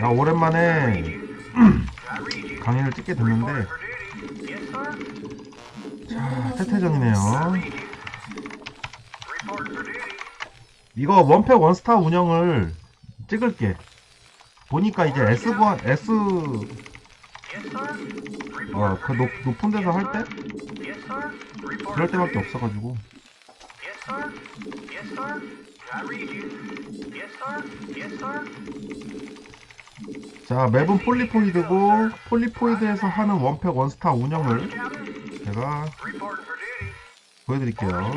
야 오랜만에. 강의를 찍게 됐는데. 자 태태전이네요. 이거 원팩 원스타 운영을 찍을게 보니까 이제 S1 S 어, 그 높, duty. 높은 데서 할 때 그럴 때밖에. 없어가지고 자 맵은 폴리포이드고 폴리포이드에서 하는 원팩 원스타 운영을. 제가. 보여드릴게요.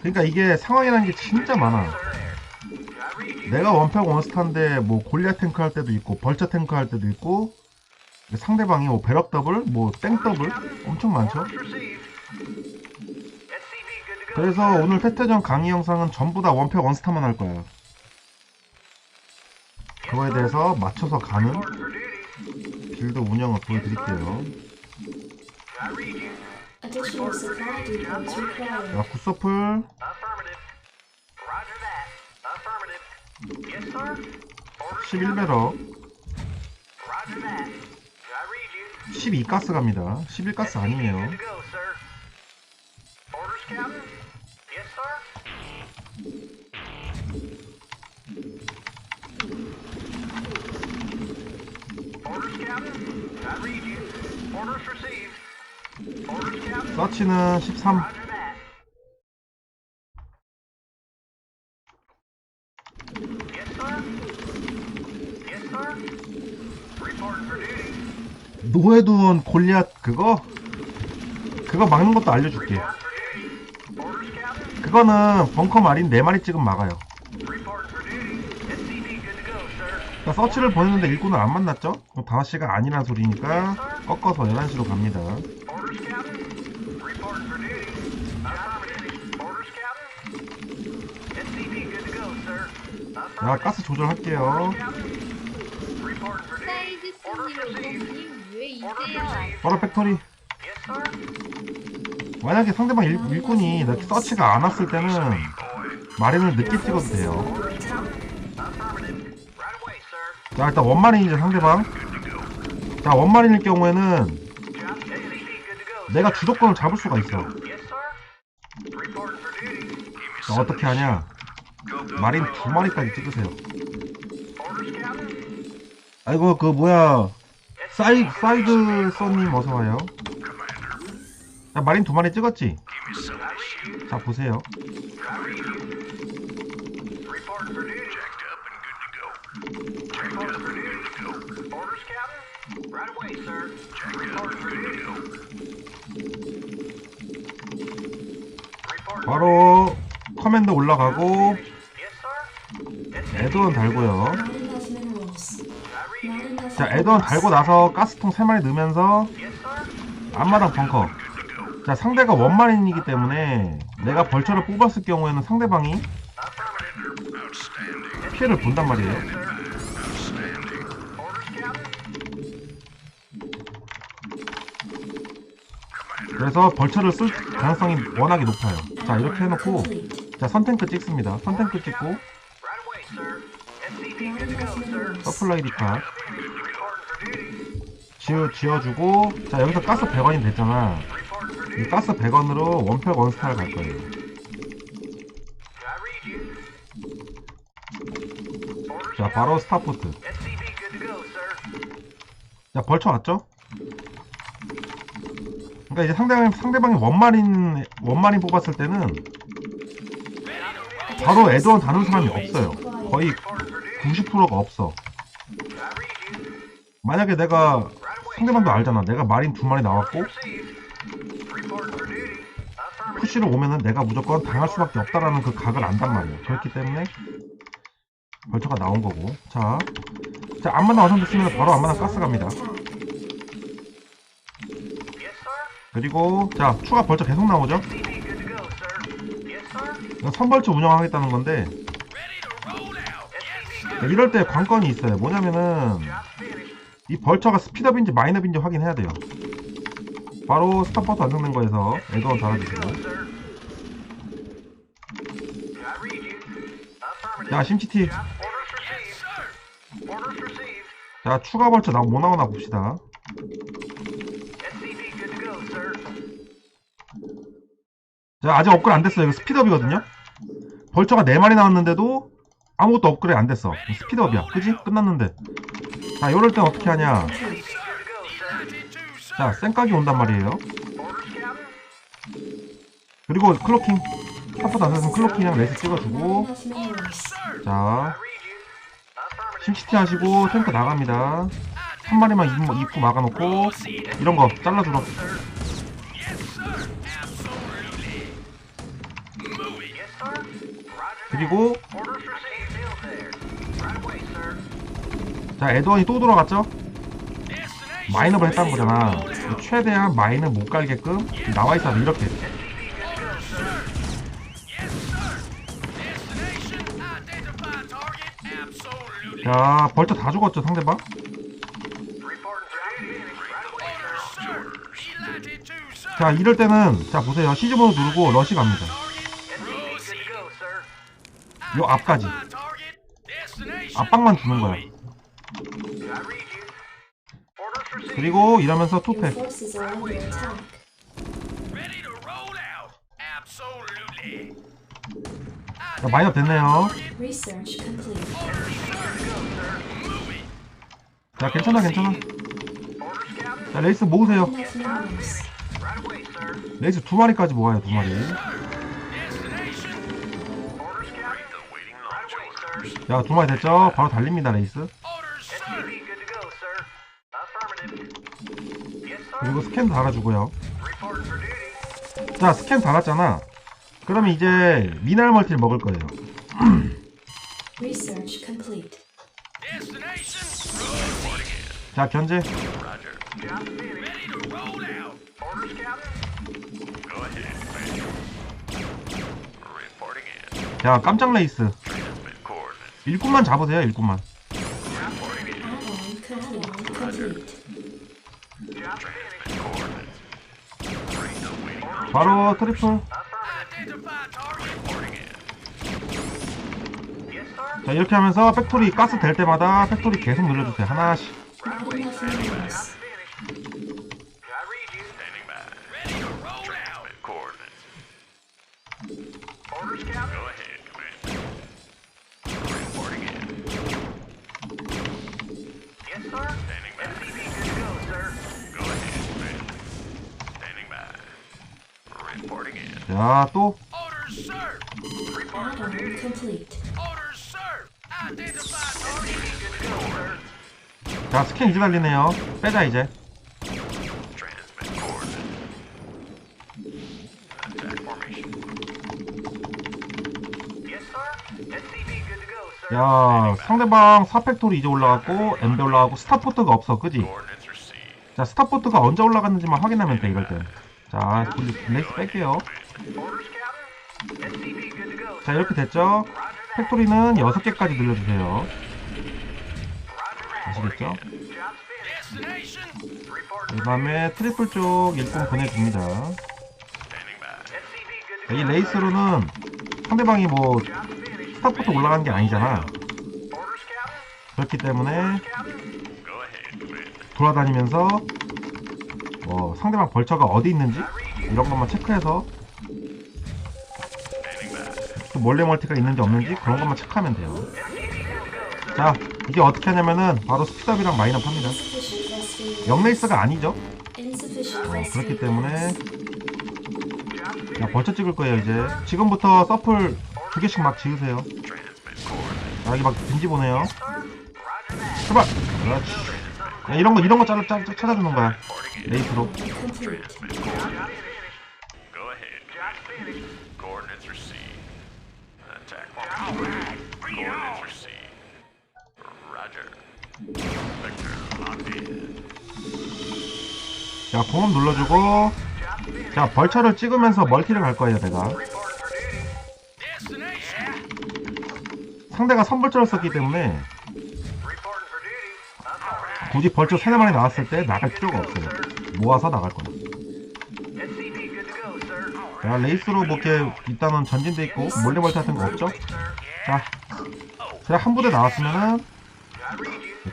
그러니까 이게 상황이라는 게 진짜 많아. 내가 원팩 원스타인데 뭐 골리앗 탱크 할 때도 있고 벌처 탱크 할 때도 있고 상대방이 뭐 배럭 더블 뭐 땡 더블 엄청 많죠 그래서 오늘 태태전 강의 영상은 전부 다 원팩 원스타만 할 거예요 그거에 대해서 맞춰서 가는. 빌드 운영을 보여드릴게요. 자 굿서플 Affirmative. Roger that. Affirmative. Yes, sir. Orders, 11배럭 Roger that. I read you. 12가스 갑니다 11가스 아니에요 서치는 13 Roger that. Yes, sir. Yes, sir. Reporting for duty. 노에두온 골리앗 그거 그거 막는 것도 알려줄게 그거는 벙커 마린 4마리 찍으면 막아요. 자, 서치를 보냈는데 일꾼을 안 만났죠? 그럼 5시가 아니란 소리니까 꺾어서 11시로 갑니다. 자. 가스 조절할게요. 사이즈 스님 왜. 바로 팩토리. 만약에 상대방 일, 일꾼이 이렇게 서치가 안 왔을 때는 마린을 늦게 찍어도 돼요. 자 일단 원마린이죠 상대방 자 원마린일 경우에는. 내가 주도권을 잡을 수가 있어. 자, 어떻게 하냐 마린 두 마리까지 찍으세요. 아이고 그 뭐야 사이, 사이드 써님 어서와요 자 마린 두 마리 찍었지? 자 보세요 바로 커맨드 올라가고. 에드원 달고요 자 에드원 달고 나서 가스통 3마리 넣으면서. 앞마당 벙커 자 상대가 원마린이기 때문에 내가 벌처를 뽑았을 경우에는 상대방이. 피해를 본단 말이에요. 그래서 벌처를 쓸 가능성이 워낙에 높아요 자 이렇게 해놓고. 자 선탱크 찍습니다 선탱크 찍고. 서플라이 디카. 지어, 지어주고 자 여기서 가스 100원이 됐잖아 가스 100원으로 원팩 원스타를 갈 거예요 자. 바로 스타포트. 자 벌쳐 왔죠? 그러니까 이제 상대방이, 상대방이 원마린 원마린 뽑았을 때는 바로 에드원 다는 사람이 없어요 거의 Report for duty. 90%가 없어. 만약에 내가. 상대방도 알잖아 내가 마린 두 마리 나왔고 푸시를 오면은 내가 무조건 당할 수밖에 없다라는 그 각을 안단 말이에요. 그렇기 때문에 벌처가 나온 거고. 자, 자 앞마당 완성됐으면 바로 앞마당 가스 갑니다. 그리고 자 추가 벌처 계속 나오죠? 선벌처 운영하겠다는 건데 이럴 때 관건이 있어요. 뭐냐면은. 이 벌처가 스피드업인지 마이너업인지 확인해야 돼요 바로 스타포트 완성된 거에서 에드원 read you. Affirmative. 자 추가 벌처 나, 뭐 나오나 봅시다. 자 아직 업그레이드 안 됐어요 이거 스피드업이거든요 벌처가 4마리 나왔는데도 아무것도 업그레이드 안 됐어 스피드업이야 그지? 끝났는데 자 이럴 땐 어떻게 하냐 자 쌩까기 온단 말이에요. 그리고 클로킹 안 됐으면 클로킹이랑 레스 찍어주고. 자. 심시티 하시고 탱크 나갑니다 한 마리만 입, 입구 막아놓고 이런 거 잘라주러 그리고. 자 에드원이 또 들어갔죠? 마이너를 했다는 거잖아 최대한 마이너 못 갈게끔 나와 있어야 돼 이렇게 자 벌써 다 죽었죠 상대방. 자 이럴 때는 자 보세요 시즈모드 누르고 러시 갑니다. 요 앞까지 압박만 주는 거야 그리고 이러면서 attack. 자 마이너 됐네요. 자 괜찮아 괜찮아. 자 레이스 모으세요. 레이스 두 마리까지 모아요 두 마리. 자두 마리 됐죠 바로 달립니다 레이스 그리고 스캔 달아주고요. 자 스캔 달았잖아 그러면 이제 미날 멀티를 먹을 거예요. 자 견제. 자 깜짝 레이스 일꾼만 잡으세요 일꾼만 바로 트리플. 자 이렇게 하면서 팩토리 가스 될 때마다 팩토리 계속 늘려주세요. 하나씩 go, sir. 자 스캔 이제 달리네요 빼자 이제. 야 상대방 4팩토리 이제 올라갔고 엠베 올라가고 스타포트가 없어 그지? 자 스타포트가 언제 올라갔는지만 확인하면 돼 이럴 때자 레이스 뺄게요 자. 이렇게 됐죠? 팩토리는 6개까지 늘려주세요. 아시겠죠? 그 다음에 트리플 쪽 일꾼 보내줍니다 이. 레이스로는 상대방이 뭐. 스타포트 올라간 게 아니잖아. 그렇기 때문에. 돌아다니면서 뭐 상대방 벌처가 어디 있는지 이런 것만 체크해서 또 몰래 멀티가 있는지 없는지 그런 것만 체크하면 돼요. 자 이게 어떻게 하냐면은 바로 스피드업이랑 마이너업 합니다. 영레이스가 아니죠? Insufficient 그렇기. 때문에 자 벌처 찍을 거예요 이제. 지금부터 서플 두 개씩 막 지으세요. 자 여기 막 빈지 보내요. 출발! 그렇지. 야, 이런 거 이런 거 짜, 짜, 찾아주는 거야. 레이스로 자 공업 눌러주고 자 벌처를 찍으면서 멀티를 갈 거예요 내가 상대가 선벌처를 썼기 때문에. 굳이 벌처 세네 마리 나왔을 때 나갈 필요가 없어요 모아서 나갈 거야. 자 자, 레이스로 뭐 이렇게 일단은 전진돼 있고 몰래 멀티 같은 거 없죠? 자, 그냥 한 부대 나왔으면은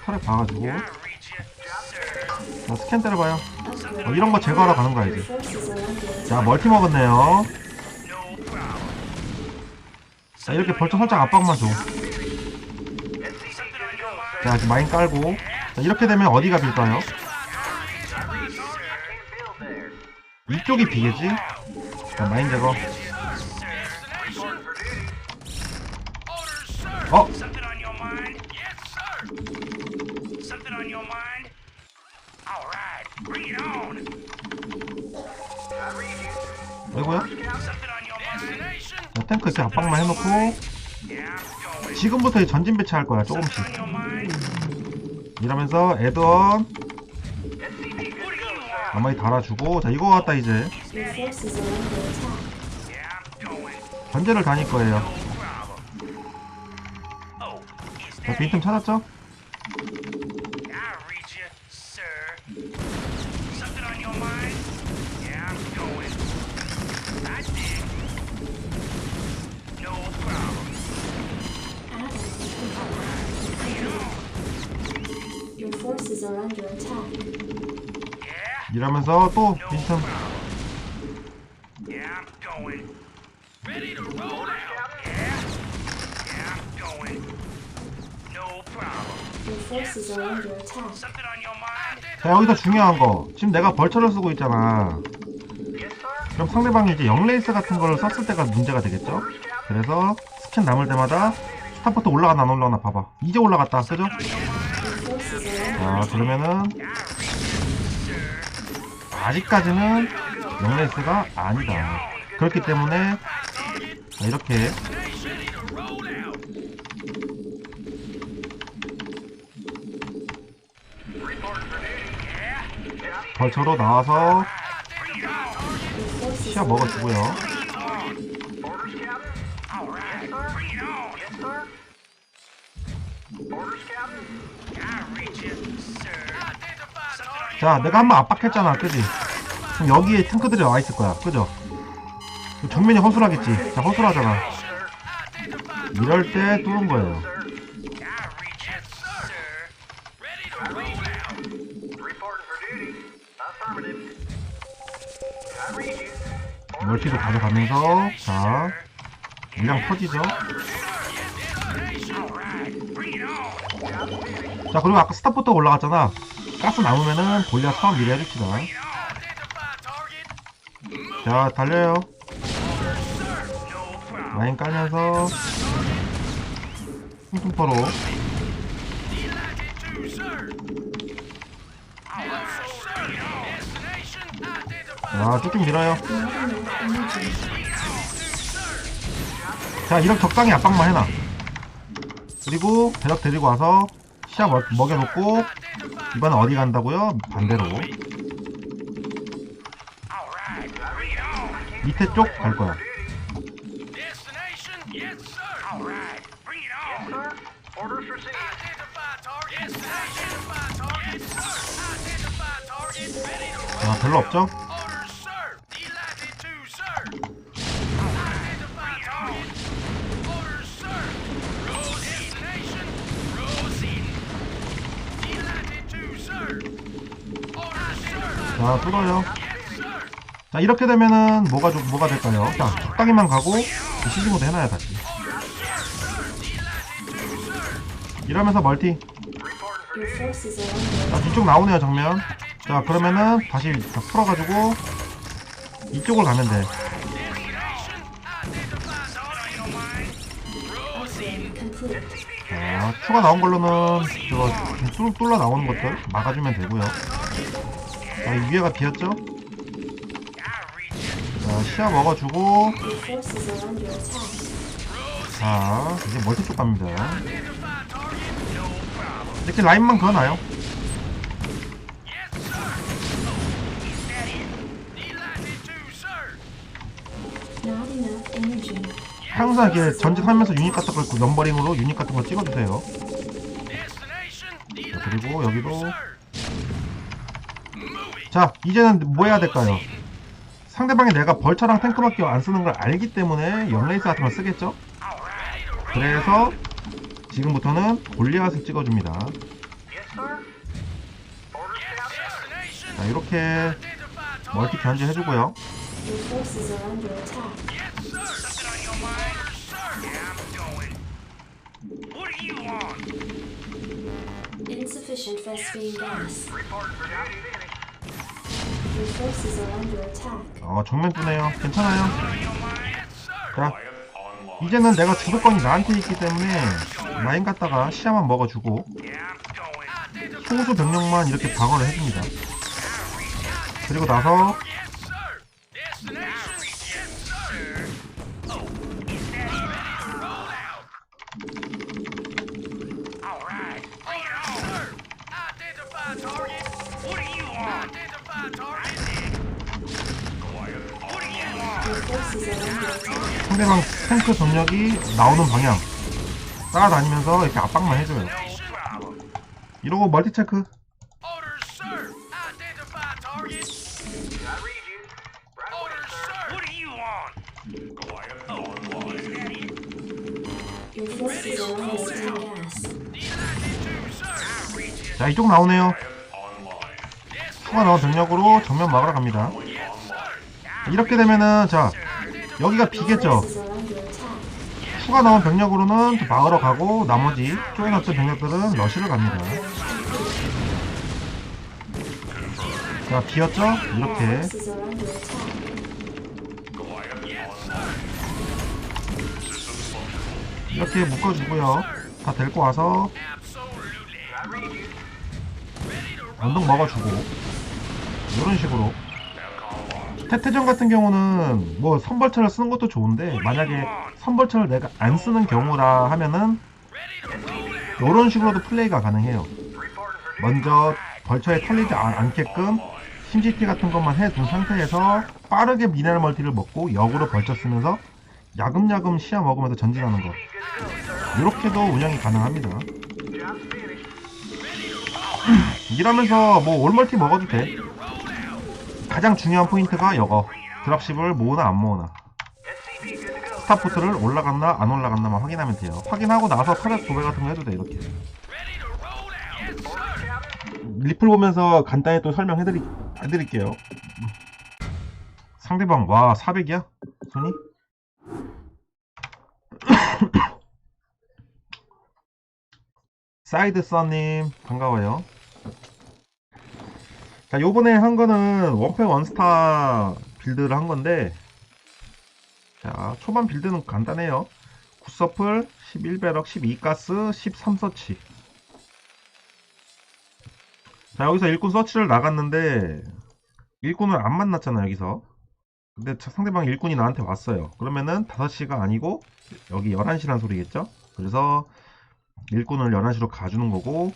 털에 봐가지고. 자, 스캔 때려봐요. 어, 이런 거 제거하러 가는 거야 이제. 자, 멀티 먹었네요. 자, 이렇게 벌쳐 살짝 압박만 줘. Something on your mind? 자, 지금 마인 깔고. 자, 이렇게 되면 어디가 빌까요? 이쪽이 비겠지? 자, 마인 제거. 아이고야. Something on your mind? 자, 탱크 이렇게 압박만 해놓고. 지금부터 이 전진 배치할 거야 조금씩. 이러면서 want? 나머지 달아주고 자 이거 갖다 이제. 견제를 다닐 거예요. 자 빈틈 찾았죠? I read you, sir. Something on your mind? Yeah, I'm going. I dig. No problem. Add-on. Your forces are under attack. Yeah, 이러면서 또 빈틈 자 여기서 중요한 거. 지금 내가 벌처를 쓰고 있잖아. 그럼 상대방이 이제 영레이스 같은 거를 썼을 때가 문제가 되겠죠? 그래서 스캔 남을 때마다 스타포트 올라가나 안 올라가나 봐봐. 이제 올라갔다. under 자 그러면은 아직까지는 영레이스가 아니다. 그렇기 때문에 자, 이렇게 벌처로 나와서 시야 먹어주고요 자 내가 한번 압박했잖아 그지? 그럼 여기에 탱크들이 와있을 거야 그죠? 정면이 허술하겠지 자 허술하잖아 이럴 때 뚫은 거예요 멀티도 가져가면서 자 물량 터지죠. 자 그리고 아까 스타포트 올라갔잖아 가스 남으면은 골리앗 사업 미리 해줍시다. 자 달려요. 라인 깔면서 퉁퉁퍼로 자 쭉쭉 밀어요. 자 이렇게 적당히 압박만 해놔 그리고 대적 데리고 와서 시야 먹, 먹여놓고 이번엔 어디 간다고요? 반대로. 밑에 쪽 갈 거야 sir. All right, 자 뚫어요 Yes, sir. 자 이렇게 되면은 뭐가 좀 뭐가 될까요? 자 적당히만 가고 시즈모드 해놔요 다시 이러면서 멀티 자 뒤쪽 나오네요 정면 자 그러면은 다시 다 풀어가지고 이쪽을 가면 돼. 자, 추가 나온 걸로는 저거 뚫, 뚫러 나오는 것들 막아주면 되고요. 자, 이 위에가 비었죠? 자, 시야 먹어주고. 자, 이제 멀티 쪽 갑니다. 이렇게 라인만 그어놔요. 항상 이렇게 전진하면서 유닛 같은 거 있고, 넘버링으로 유닛 같은 거 찍어주세요. 자, 그리고 여기도. 자, 이제는 뭐 해야 될까요? 상대방이 내가 벌처랑 탱크밖에 안 쓰는 걸 알기 때문에 연레이스 같은 걸 쓰겠죠? 그래서 지금부터는 골리앗을 찍어줍니다. 자, 이렇게. 멀티 견제 해주고요. 어, 정면 뜨네요. 괜찮아요. 자, 이제는 내가 주도권이 나한테 있기 때문에 라인 갖다가 시야만 먹어주고 소수 병력만 이렇게 방어를 해줍니다. 그리고 나서 상대방 탱크 병력이 나오는 방향 따라다니면서 이렇게 압박만 해줘요. 이러고 멀티 체크. Orders, sir. Identify target. I read you. Right away, Orders, sir. sir. What do you want? Oh, is that it? Your forces are under attack gas. D92, sir. I reach it. 자 이쪽 나오네요. 추가 나온 병력으로 정면 막으러 갑니다. 이렇게 되면은 자 여기가 비겠죠. 추가 나온 병력으로는 또 막으러 가고 나머지 쪼여놨던 병력들은 러시를 갑니다. 자 비었죠? 이렇게. 이렇게 묶어주고요. 다 데리고 와서. 언덕 먹어주고 이런 식으로 태태전 같은 경우는 뭐 선벌처를 쓰는 것도 좋은데 만약에 선벌처를 내가 안 쓰는 경우라 하면은 이런 식으로도 플레이가 가능해요. 먼저 벌처에 털리지 않- 않게끔 심지티 같은 것만 해둔 상태에서 빠르게 미네랄 멀티를 먹고 역으로 벌쳐 쓰면서 야금야금 시야 먹으면서 전진하는 거 이렇게도 운영이 가능합니다. 이러면서 뭐 올멀티 먹어도 돼. 가장 중요한 포인트가 이거 드랍십을 모으나 안 모으나. 스타포트를 올라갔나 안 올라갔나만 확인하면 돼요. 확인하고 나서 터렛 도배 같은 거 해도 돼 이렇게. 리플 보면서 간단히 또 설명해드리, 해드릴게요. 상대방, 와, 400이야? 손이? 사이드 써님, 반가워요. 자, 요번에 한 거는 원팩 원스타 빌드를 한 건데, 자, 초반 빌드는 간단해요. 9서플, 11배럭, 12가스, 13서치. 자 여기서 일꾼 서치를 나갔는데 일꾼을 안 만났잖아 여기서 근데 저 상대방 일꾼이 나한테 왔어요 그러면은 5시가 아니고 여기 11시란 소리겠죠 그래서 일꾼을 11시로 가주는 거고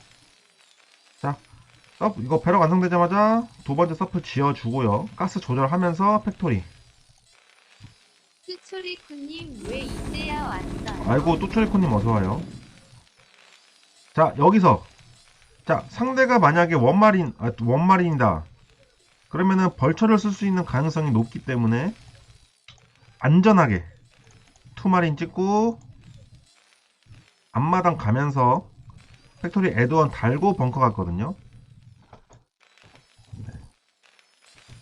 자 서프, 이거 배럭 완성되자마자 두 번째 서프 지어주고요. 가스 조절하면서 팩토리. 쭈초리쿠님 왜 이제야 왔어요? 아이고 또초리코님 어서와요. 자 여기서. 자 상대가 만약에 원마린 아, 원마린이다. 그러면은 벌처를 쓸 수 있는 가능성이 높기 때문에 안전하게 투마린 찍고 앞마당 가면서 팩토리 에드원 달고 벙커 갔거든요 네.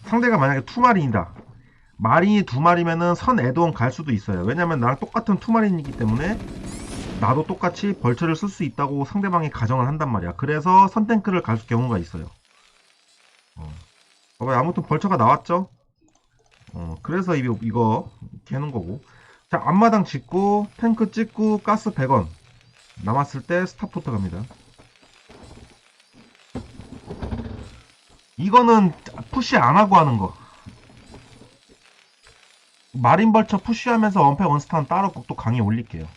상대가 만약에 투마린이다 마린이 두 마리면은 선 에드온 갈 수도 있어요. 왜냐면 나랑 똑같은 투마린이기 때문에 나도 똑같이 벌처를 쓸 수 있다고 상대방이 가정을 한단 말이야. 그래서 선 탱크를 갈 경우가 있어요. 어. 봐봐요. 아무튼 벌처가 나왔죠? 어, 그래서 이, 이거 해놓은 거고. 자, 앞마당 짓고, 탱크 찍고, 가스 100원. 남았을 때 스타포트 갑니다. 이거는 푸시 안 하고 하는 거. 마린벌처 푸쉬하면서 원팩 원스탄 따로 또 강의 올릴게요.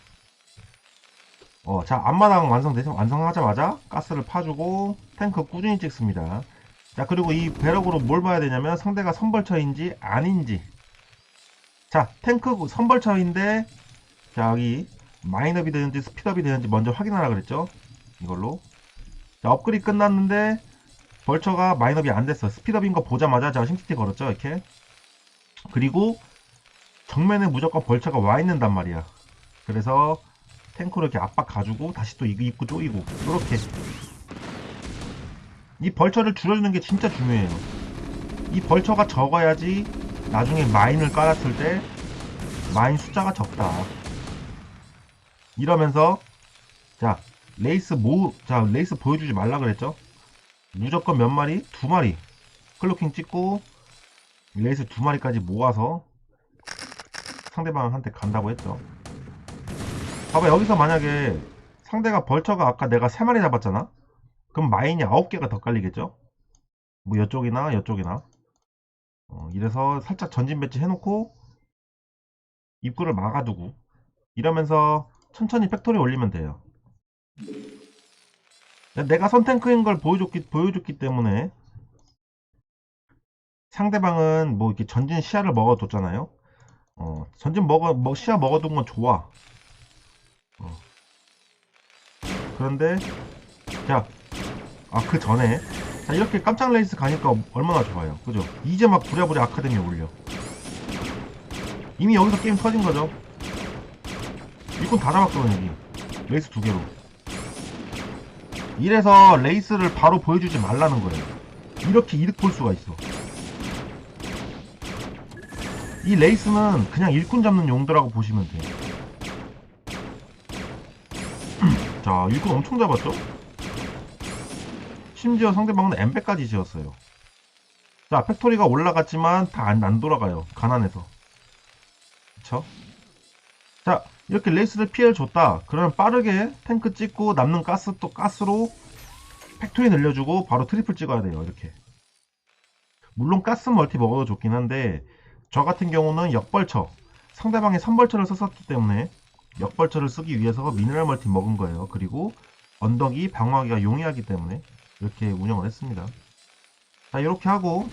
어, 자, 앞마당 완성되자, 완성하자마자 가스를 파주고 탱크 꾸준히 찍습니다. 자, 그리고 이 배럭으로 뭘 봐야 되냐면 상대가 선벌처인지 아닌지. 자, 탱크 선벌처인데, 자, 여기 마이너비 되는지 스피드업이 되는지 먼저 확인하라 그랬죠? 이걸로. 자, 업그레이드 끝났는데 벌처가 마이너비 안 됐어. 스피드업인 거 보자마자 제가 심시티 걸었죠, 이렇게. 그리고 정면에 무조건 벌처가 와 있는단 말이야. 그래서 탱크로 이렇게 압박 가지고 다시 또 입구 쪼이고 이렇게 이 벌처를 줄여주는 게 진짜 중요해요. 이 벌처가 적어야지 나중에 마인을 깔았을 때 마인 숫자가 적다. 이러면서 자 레이스 모, 자 레이스 보여주지 말라 그랬죠? 무조건 몇 마리? 두 마리. 클로킹 찍고 레이스 두 마리까지 모아서 상대방한테 간다고 했죠. 봐봐 여기서 만약에 상대가 벌처가 아까 내가 세 마리 잡았잖아. 그럼 마인이 아홉 개가 더 깔리겠죠? 뭐 이쪽이나 이쪽이나. 어, 이래서 살짝 전진 배치 해놓고 입구를 막아두고 이러면서 천천히 팩토리 올리면 돼요. 내가 선탱크인 걸 보여줬기, 보여줬기 때문에 상대방은 뭐 이렇게 전진 시야를 먹어뒀잖아요. 어, 전진 먹어, 뭐 시야 먹어둔 건 좋아. 어. 그런데, 자, 아, 그 전에, 자, 이렇게 깜짝 레이스 가니까 얼마나 좋아요. 그죠? 이제 막 부랴부랴 아카데미 올려. 이미 여기서 게임 터진 거죠. 일꾼 다 잡았거든, 여기. 레이스 두 개로. 이래서 레이스를 바로 보여주지 말라는 거예요. 이렇게 이득 볼 수가 있어. 이 레이스는 그냥 일꾼 잡는 용도라고 보시면 돼요. 자, 일꾼 엄청 잡았죠? 심지어 상대방은 엠베까지 지었어요. 자, 팩토리가 올라갔지만 다 안 돌아가요. 가난해서. 그쵸? 자, 이렇게 레이스를 피해를 줬다. 그러면 빠르게 탱크 찍고 남는 가스 또 가스로 팩토리 늘려주고 바로 트리플 찍어야 돼요. 이렇게. 물론 가스 멀티 먹어도 좋긴 한데 저 같은 경우는 역벌처 상대방이 선벌처를 썼었기 때문에 역벌처를 쓰기 위해서 미네랄 멀티 먹은 거예요. 그리고 언덕이 방어하기가 용이하기 때문에 이렇게 운영을 했습니다. 자 이렇게 하고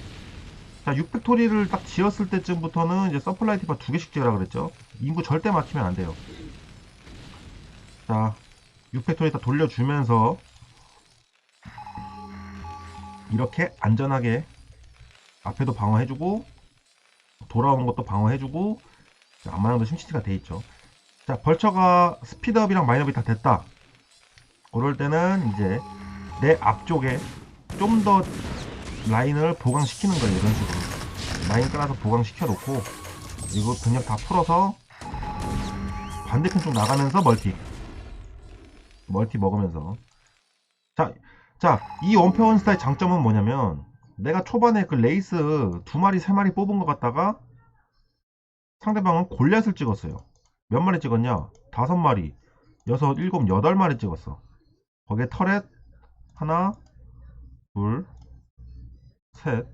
자 600토리를 딱 지었을 때쯤부터는 이제 서플라이 티파 두 개씩 지으라 그랬죠. 인구 절대 막히면 안 돼요. 자 600토리 다 돌려주면서 이렇게 안전하게 앞에도 방어해주고 돌아오는 것도 방어해주고 안마랑도 심시티가 돼있죠 자 벌처가 스피드업이랑 마이너업이 다 됐다 그럴 때는 이제 내 앞쪽에 좀 더 라인을 보강시키는 거예요 이런 식으로 라인 깔아서 보강시켜 놓고 그리고 병력 다 풀어서 반대편 쪽 나가면서 멀티 멀티 먹으면서 자, 자, 이 원패원 스타의 장점은 뭐냐면 내가 초반에 그 레이스 두 마리, 세 마리 뽑은 것 같다가 상대방은 골렛을 찍었어요. 몇 마리 찍었냐? 다섯 마리, 여섯, 일곱, 여덟 마리 찍었어. 거기에 터렛 하나, 둘, 셋.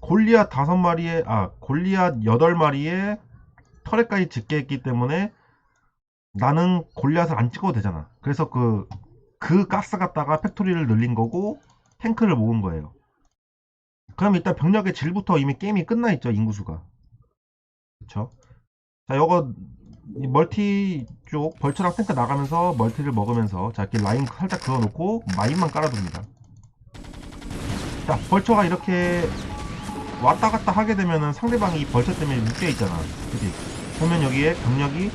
골리앗 다섯 마리에, 아, 골리앗 여덟 마리에 터렛까지 짓게 했기 때문에 나는 골리앗을 안 찍어도 되잖아. 그래서 그, 그 가스 갖다가 팩토리를 늘린 거고 탱크를 모은 거예요. 그럼 일단 병력의 질부터 이미 게임이 끝나 있죠 인구수가 그쵸 자 요거 이 멀티 쪽 벌처랑 탱크 나가면서 멀티를 먹으면서 자 이렇게 라인 살짝 그어놓고 마인만 깔아둡니다 자 벌처가 이렇게 왔다 갔다 하게 되면은 상대방이 이 벌처 때문에 묶여 있잖아. 그지 보면 여기에 병력이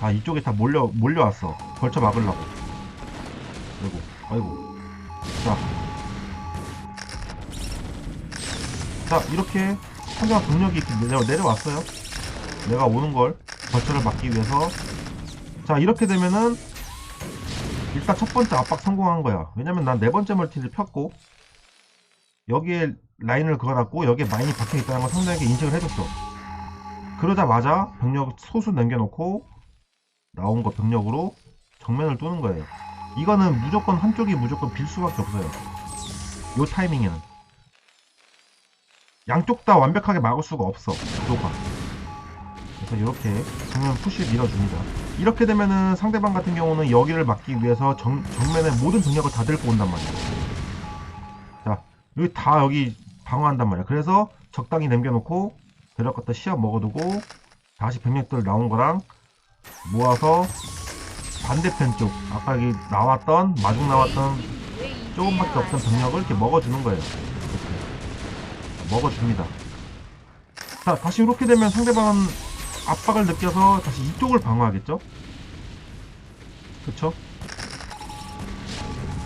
다 이쪽에 다 몰려 몰려왔어. 벌처 막으려고. 아이고 아이고. 자. 자 이렇게 상대방 병력이 이렇게 내려, 내려왔어요. 내가 오는 걸 벌처를 막기 위해서. 자 이렇게 되면은 일단 첫 번째 압박 성공한 거야. 왜냐면 난 네 번째 멀티를 폈고 여기에 라인을 그어놨고 여기에 마인이 박혀있다는 걸 상대에게 인식을 해줬어. 그러자마자 병력 소수 남겨놓고 나온 거 병력으로 정면을 뚫는 거예요. 이거는 무조건 한쪽이 무조건 빌 수밖에 없어요. 요 타이밍에는. 양쪽 다 완벽하게 막을 수가 없어 구도가 그래서 이렇게 정면 푸시 밀어줍니다. 이렇게 되면은 상대방 같은 경우는 여기를 막기 위해서 정, 정면에 모든 병력을 다 들고 온단 말이야. 자 여기 다 여기 방어한단 말이야 그래서 적당히 남겨놓고 데려갔다 시합 먹어두고 다시 병력들 나온 거랑 모아서 반대편 쪽 아까 여기 나왔던 마중 나왔던 조금밖에 없던? 병력을 이렇게 먹어주는 거예요. 이렇게 먹어줍니다. 자, 다시 이렇게 되면 상대방은 압박을 느껴서 다시 이쪽을 방어하겠죠? 그쵸?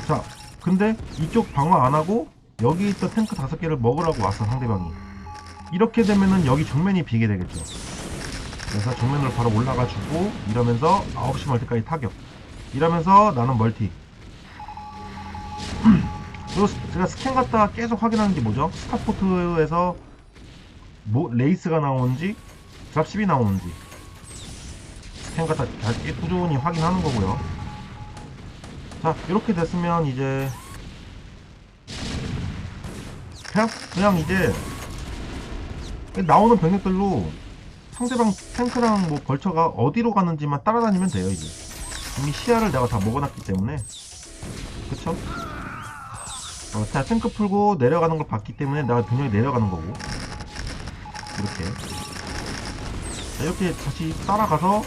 자, 근데 이쪽 방어 안 하고 여기 있던 탱크 다섯 개를 먹으라고 왔어, 상대방이. 이렇게 되면은 여기 정면이 비게 되겠죠. 그래서 정면으로 바로 올라가 주고 이러면서 9시 멀티까지 타격. 이러면서 나는 멀티. 그리고 스- 제가 스캔 갔다 계속 확인하는 게 뭐죠? 스타포트에서 뭐 레이스가 나오는지 드랍십이 나오는지 스캔 갔다 꾸준히 확인하는 거고요. 자 이렇게 됐으면 이제 그냥 그냥 이제 나오는 병력들로 상대방 탱크랑 뭐 벌처가 어디로 가는지만 따라다니면 돼요 이제. 이미 시야를 내가 다 먹어놨기 때문에. 그쵸? 어, 자 탱크 풀고 내려가는 걸 봤기 때문에 내가 병력이 내려가는 거고. 이렇게. 자, 이렇게 다시 따라가서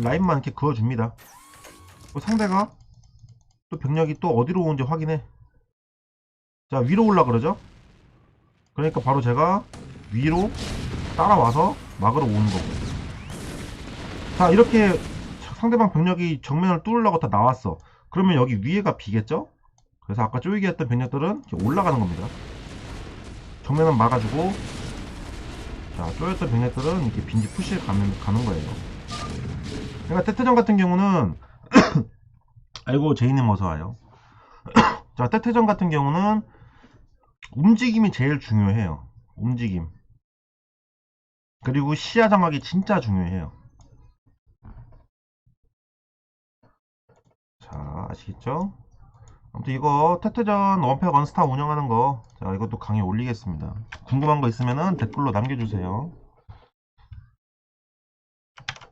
라인만 이렇게 그어줍니다. 그 상대가 또 병력이 또 어디로 오는지 확인해. 자 위로 올라 그러죠 그러니까 바로 제가 위로 따라와서 막으러 오는 거고. 자 이렇게 상대방 병력이 정면을 뚫으려고 다 나왔어. 그러면 여기 위에가 비겠죠? 그래서 아까 쪼이게 했던 병력들은 올라가는 겁니다. 정면은 막아주고 자 쪼였던 병력들은 이렇게 빈지 푸시에 가면, 가는 거예요. 그러니까 태태전 같은 경우는 아이고 제이님 어서와요. 자 태태전 같은 경우는 움직임이 제일 중요해요 움직임 그리고 시야 장악이 진짜 중요해요. 자, 아시겠죠? 아무튼 이거 테트전 원팩 원스타 운영하는 거, 자, 이것도 강의 올리겠습니다. 궁금한 거 있으면은 댓글로 남겨주세요.